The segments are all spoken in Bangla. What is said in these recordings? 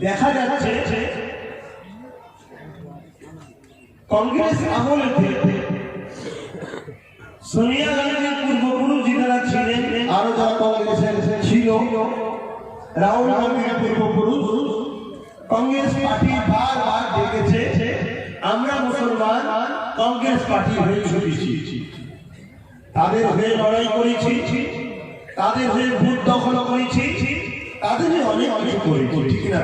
দেখা যাচ্ছে কংগ্রেস আমলে সোনিয়া গান্ধীর পূর্বপুরুষ যারা ছিলেন আরও যারা কংগ্রেসের ছিল রাহুল গান্ধীর পূর্বপুরুষ কংগ্রেস পার্টি বারবার ডেকেছে আমরা মুসলমান কংগ্রেস পার্টি হয়ে ছুটেছি তাদের হয়ে লড়াই করেছি তাদের হয়ে ভোট দখল করেছি তাদের হয়ে অনেক অনেক করেছি ঠিক না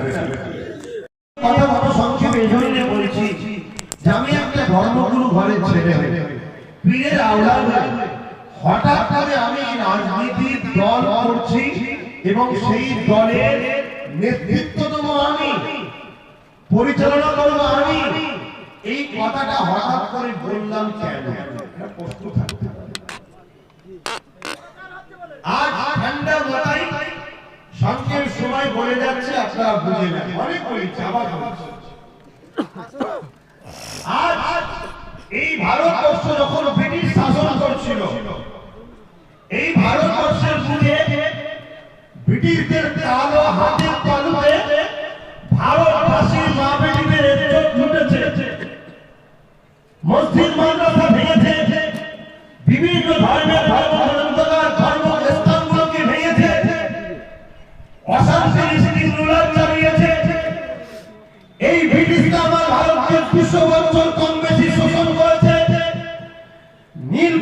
কথা বড় সংক্ষেপে এই জন্য বলছি যে আমি একটা ধর্মগুরু ঘরের ছেলে হয়ে। পীরের আওলা হঠাৎ করে আমি রাজনীতির দল করছি এবং সেই দলের নেতৃত্ব দেবো আমি পরিচালনা করব আমি। এই কথাটা হঠাৎ করে বললাম কেন? প্রশ্ন থাকতে আজ ঠান্ডা মাথায় সংক্ষেপ সময় বলে যাচ্ছে, আপনারা বুঝে নেন অনেক বলেছি আবার আজ এই ভারতবর্ষ যখন ব্রিটিশ শাসন করছিল, এই ভারতবর্ষের বুকে ব্রিটিশদের কালো হাতের তালুতে ভারতবাসীর মা বেটিদের মসজিদ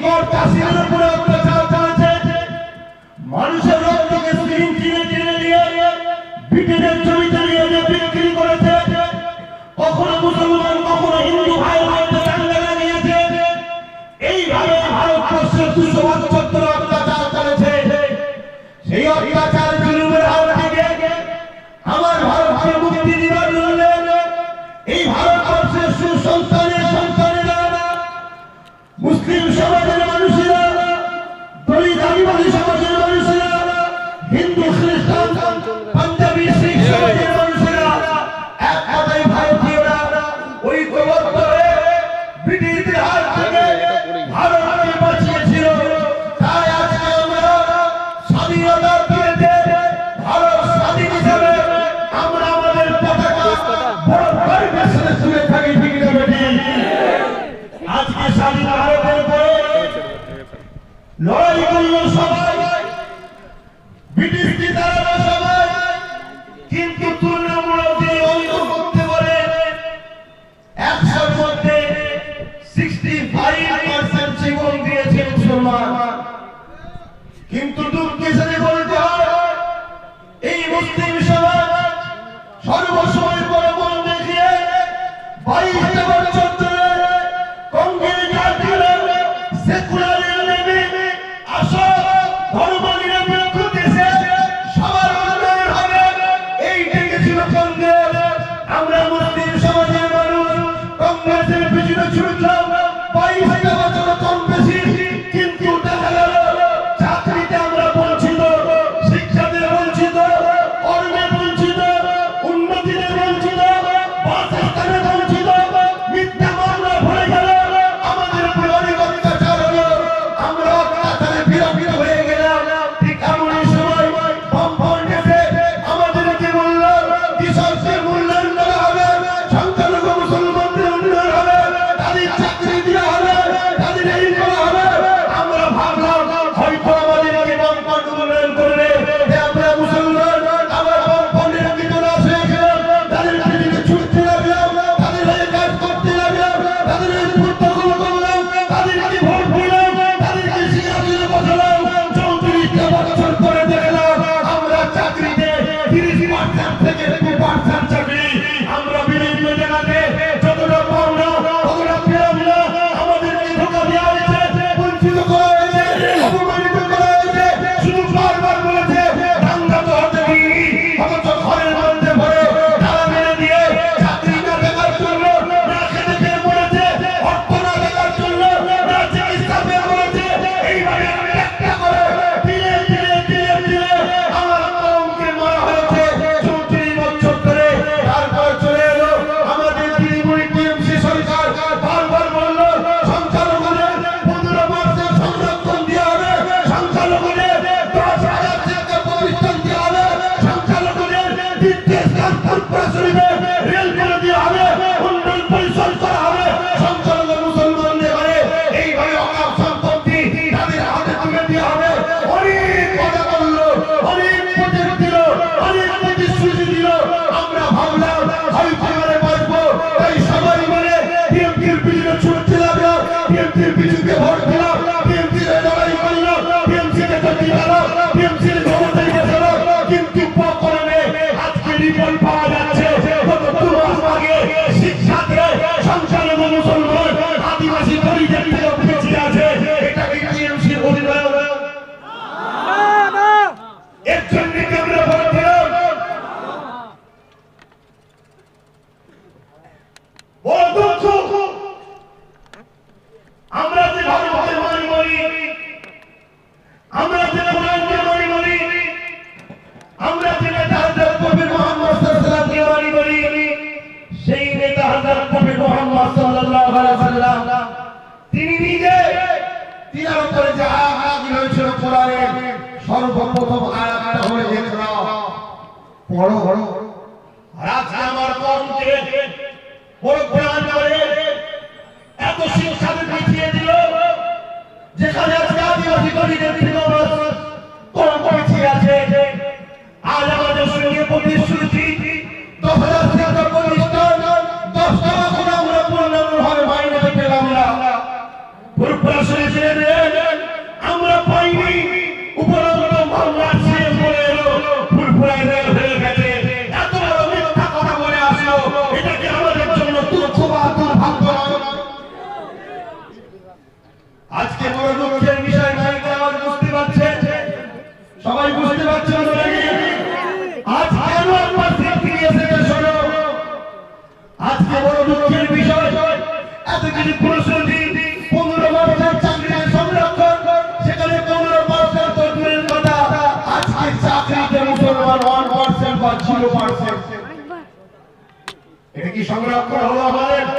importa si no এই ডেকেছিল ടി എം സിയിൽ পড়ো রাজা আমার পরকে ওর কোরআন করে। এত শিক্ষা দিয়ে দিল, যেখানে আজকে আদিবাসী কর্মীদের যদি প্রশ্নটি পনেরো বছর চাকরির সংরক্ষণ, সেখানে পনেরো বছর তো দূরের কথা। আজকে চাকরিতে মুসলমান ওয়ান পার্সেন্ট বা জিরো পার্সেন্ট এটা কি সংরক্ষণ হলো আমাদের?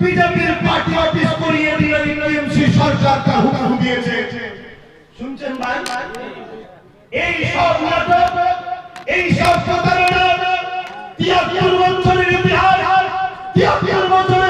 বিজেপির পার্টি অফিস করিয়ে দিয়ে টিএমসি সরকার কা হুকুম দিয়েছে। শুনছেন ভাই? এই সব নাটক, এই সব প্রতারণা, তিয়াত্তর বছরের ইতিহাস, তিয়াত্তর বছরের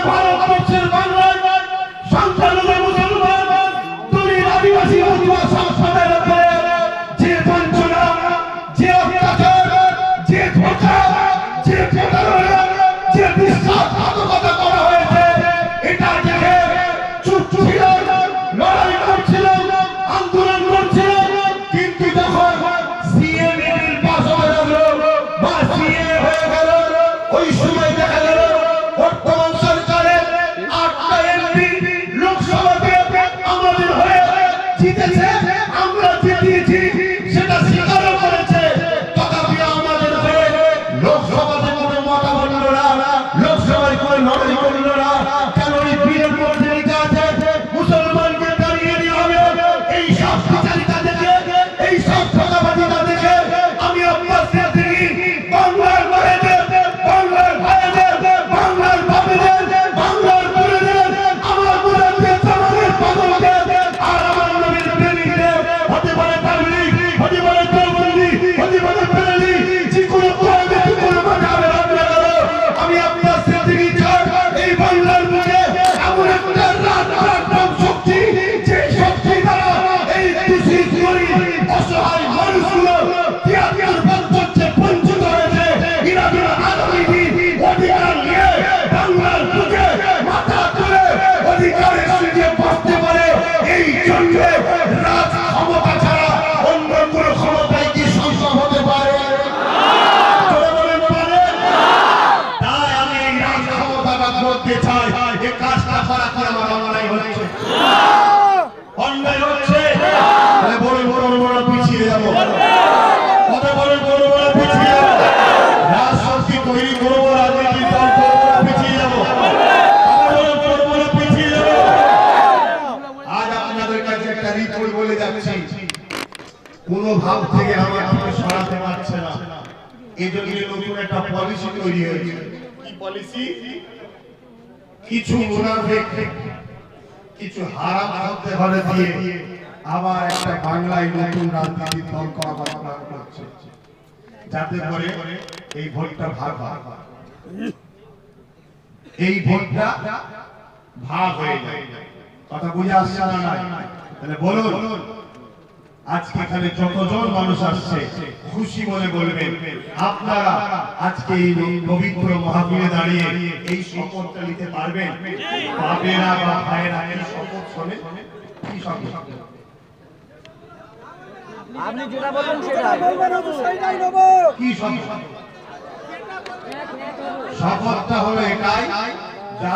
একটা পলিসি তৈরি হয়েছে। কি পলিসি কিছু মুনাফিক কিছু হারাম শব্দে ঘরে দিয়ে আবার একটা বাংলায় নতুন রাজনীতির দল করাবার প্ল্যান করছে। যাতে করে এই ভোটটা ভাগ ভাগ এই ভোটটা ভাগ হয়ে যায়। কথা বুঝে আসছে না নাই? তাহলে বলুন। আজকে এখানে যতজন মানুষ আসছে খুশি মনে বলবেন আপনারা আজকে এই পবিত্র মহাবীরে দাঁড়িয়ে এই শপথটা নিতে পারবেন? বাপেরা বা ভাইয়েরা এই শপথ শোনে কি শপথ আপনি যেটা বলবেন সেটা কি শপথ? শপথটা হলো এটাই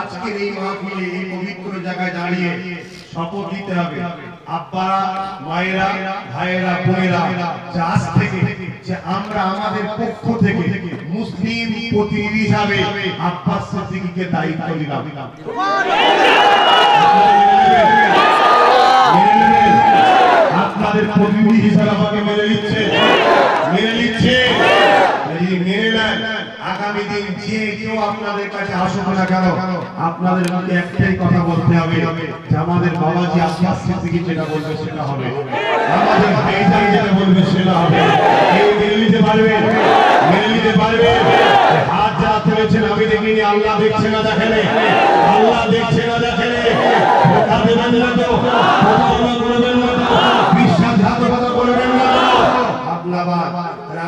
আজকের এই মাহফিলে এই পবিত্র জায়গায় দাঁড়িয়ে শপথ দিতে হবে। আব্বারা, মায়েরা, ভাইয়েরা, বোনেরা, যে আজ থেকে, যে আমরা আমাদের পক্ষ থেকে মুসলিম প্রতিনিধি হিসাবে আব্বাস সিদ্দিকীকে দায়িত্ব দিলাম? আপনাদের প্রতিনিধি হিসাবে আমাকে মেনে নিচ্ছে। মেনে নিচ্ছে? মেনে নেন। আগামী দিন যে কেউ আপনাদের কাছে আসুক না কেন, আপনাদের মধ্যে একটাই কথা বলতে হবে, যে আমাদের বাবাজি আব্বাস সিদ্দিকী যেটা বলবে সেটা হবে। আমাদের ভাইজান যেটা বলবে সেটা হবে। কেউ নিতে পারবে? নিতে পারবে? হাত যারা তুলেছেন, আমি দেখিনি, আল্লাহ দেখছে না দেখেন। আল্লাহ দেখছে না দেখেন। ধোঁকা দেবেন না তো করবেন না বিশ্বাসঘাতকতা করবেন না আপনারা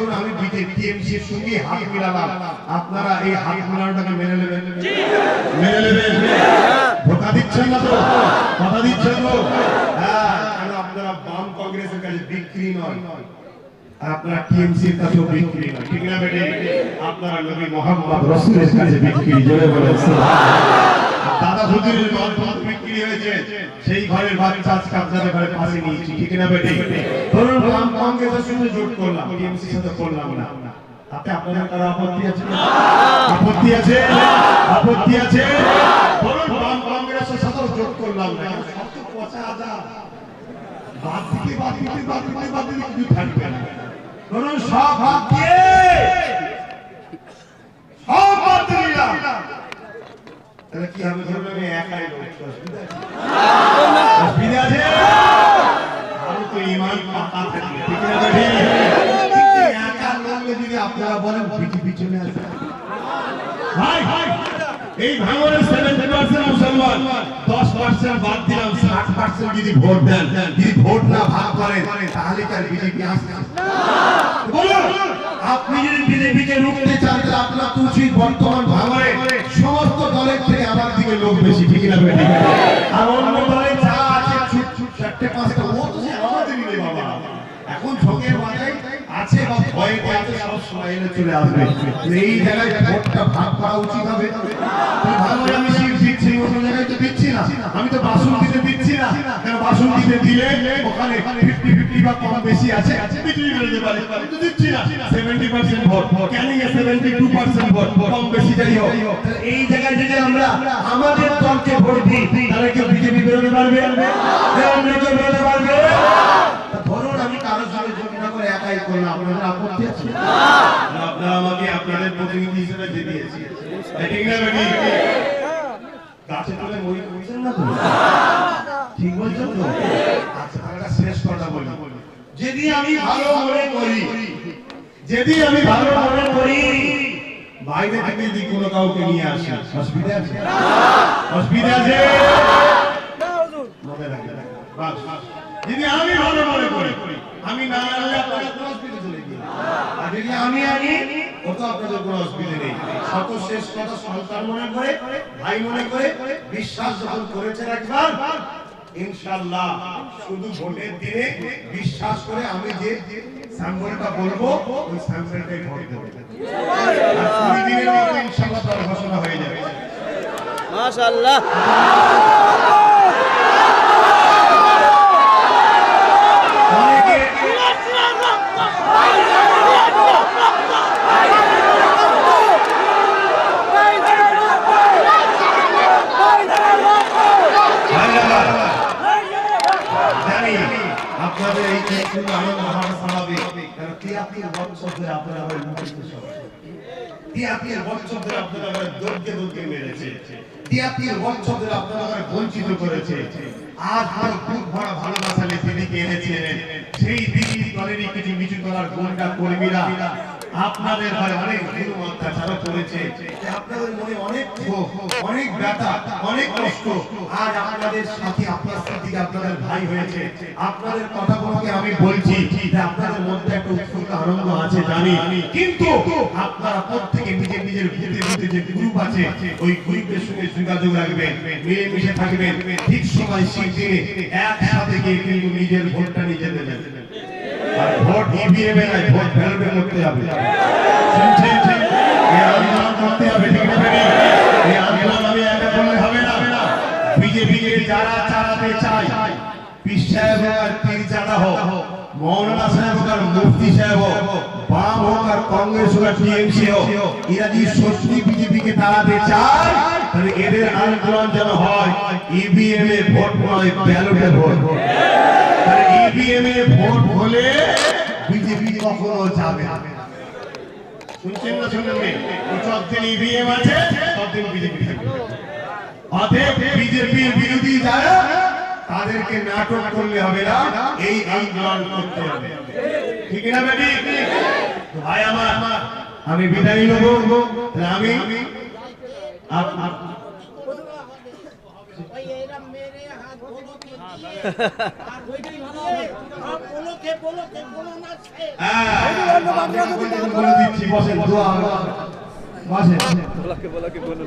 ধরুন আমি টিএমসি এর সঙ্গে হাত মিলালাম। আপনারা এই হাত মিলানোটাকে মেনে নেবেন। মেনে নেবেন। ধোকা দিচ্ছেন না তো? কথা দিচ্ছেন তো? হ্যাঁ আপনারা বাম কংগ্রেসের কাছে বিক্রি নয় আপনারা টিএমসি এর কাছেও বিক্রি নয়, ঠিক না বেটে? আপনারা নবী মোহাম্মদ রসুলের কাছে বিক্রি, জোরে বলেন দাদা হুজুরের দল বিক্রি হয়েছে। সেই ঘরের বাচ্চা আজকে আপনাদের ঘরে পাশে নিয়েছি ঠিক না বেটে? ধরুন বাম কংগ্রেসের সঙ্গে জোট করলাম টিএমসি সাথে করলাম না। তাতে আপনাদের কারও আপত্তি আছে? আপত্তি আছে? আপত্তি আছে? ধরুন বাম কংগ্রেসের সাথে জোট করলাম না। সব পচা আদা। বাদ দিতে বাদ দিতে বাদ দিতে বাদ দিতে কিছু থাকবে না। ধরুন, সব হাত দিয়ে সব বাদ দিলাম তাহলে কি হবে ধরুন আমি একাই লড়ছি অসুবিধা? অসুবিধা আছে আমি তো ইমান পাকা থাকি। ঠিক না একা লড়লে যদি আপনারা বলেন পিছু পিছনে ভাই ভাই এই ভাঙনের সেভেন্টি পার্সেন্ট মুসলমান দশ পার্সেন্ট বাদ দিলাম ষাট পার্সেন্ট যদি ভোট দেন যদি ভোট না ভাগ করেন তাহলে আর বিজেপি আসবে বলুন। আপনি যদি বিজেপিকে রুখতে চান, তাহলে আপনার উচিত বর্তমান ভাঙনে সমস্ত দলের থেকে আমার দিকে লোক বেশি, ঠিক না আর অন্য দলে যা আছে চারটে, পাঁচটা, ও তো আমাদেরই বাবা। এখন ঝোঁকের মাথায় আছে বা আছে চলে আসবে। এই জায়গায় ভোটটা ভাগ করা উচিত হবে। ভালো আমি সিট দিচ্ছি, অন্য জায়গায় তো দিচ্ছি না। আমি তো বাসন দিতে দিচ্ছি না। কেন বাসন দিতে দিলে ওখানে ফিফটি ফিফটি বা কম বেশি আছে? আমরা আমাদের দলকে ভোট দিই, তাহলে কেউ বিজেপি বেরোতে পারবে? বেরোতে পারবে তা ধরুন আমি কারোর সঙ্গে যোগ না করে একাই করলাম আপনাদের আপত্তি আছে? আপনারা আমাকে আপনাদের প্রতিনিধি হিসেবে দিয়ে ঠিক না বেটি? গাছে তুলে মই কইছেন না তো? ঠিক বলছেন তো? আচ্ছা একটা শেষ কথা বলি। যদি আমি ভালো মনে করি যদি আমি ভালো মনে করি বাইরে থেকে যদি কোনো কাউকে নিয়ে আসি অসুবিধা আছে? অসুবিধা আছে? মনে রাখবেন। যদি আমি ভালো আমি না আনলে আপনারা কোনো অসুবিধা চলে গিয়ে। আর যদি আমি আনি ও তো আপনাদের কোনো অসুবিধা নেই। শত শেষ কথা সন্তান মনে করে, ভাই মনে করে, বিশ্বাস যখন করেছেন একবার, ইনশাআল্লাহ শুধু ভোটের দিনে বিশ্বাস করে আমি যে স্যাম্পলটা বলব, ওই স্যাম্পলটাই ভোট দেবো। কুড়ি দিনের মধ্যে ইনশাআল্লাহ তার ঘোষণা হয়ে যাবে। মাশাআল্লাহ অনেকে জানি আপনাদের এই কিন্তু আনন্দ হওয়া স্বাভাবিক কারণ তিয়াত্তর বছর ধরে আপনারা আমার মুখস্থ সব তিয়াত্তর বছর ধরে আপনারা আমার দৌড়কে দৌড়কে মেরেছে তিয়াত্তর বছর আপনারা আমার বঞ্চিত করেছে আজ আর খুব ভরা ভালোবাসা নিয়ে দিদিকে এনেছিলেন সেই দিদি দলেরই কিছু নিচু করার গোন্ডা কর্মীরা আপনাদের হয় অনেক জুলুম অত্যাচারও করেছে আপনাদের মনে অনেক অনেক ব্যথা, অনেক কষ্ট। আজ আপনাদের সাথে আপনার সাথে আপনাদের ভাই হয়েছে। আপনাদের কথাগুলোকে আমি বলছি আপনাদের মধ্যে একটা উৎফুল্ল আনন্দ আছে, জানি। কিন্তু আপনারা প্রত্যেকে নিজের নিজের ভূতে ভূতে যে গ্রুপ আছে, ওই গ্রুপের সঙ্গে যোগাযোগ রাখবেন, মিলেমিশে থাকবেন। ঠিক সময় সেই দিনে একসাথে গিয়ে কিন্তু নিজের ভোটটা নিজে দেবেন ভোট ইভিএম এ নাই, ভোট ভ্যালুতে করতে হবে। শুনছেন এই আন্দোলন করতে হবে, ঠিক না? এই আন্দোলন আমি একা করলে হবে না। বিজেপি কে যারা চালাতে আর হোক সাহেব আর মুফতি সাহেব বাম হোক আর কংগ্রেস হোক আর টিএমসি হোক, এরা যদি সত্যি বিজেপি কে তাড়াতে চায়, তাহলে এদের আন্দোলন যেন হয় ইভিএম এ ভোট নয়, ব্যালটে ভোট। ইভিএম এ ভোট হলে বিজেপি কখনো যারা, তাদেরকে নাটক করলে হবে না, এই আন্দোলন করতে হবে। ঠিক না, বেটি? ভাই আমার, আমি বিদায় নেব। আমি আপ- আপ- ভাই এরা মেরে হাত বলোকে দিয়ে আর ওইটাই ভালো হবে আর বলোকে বলোকে বলো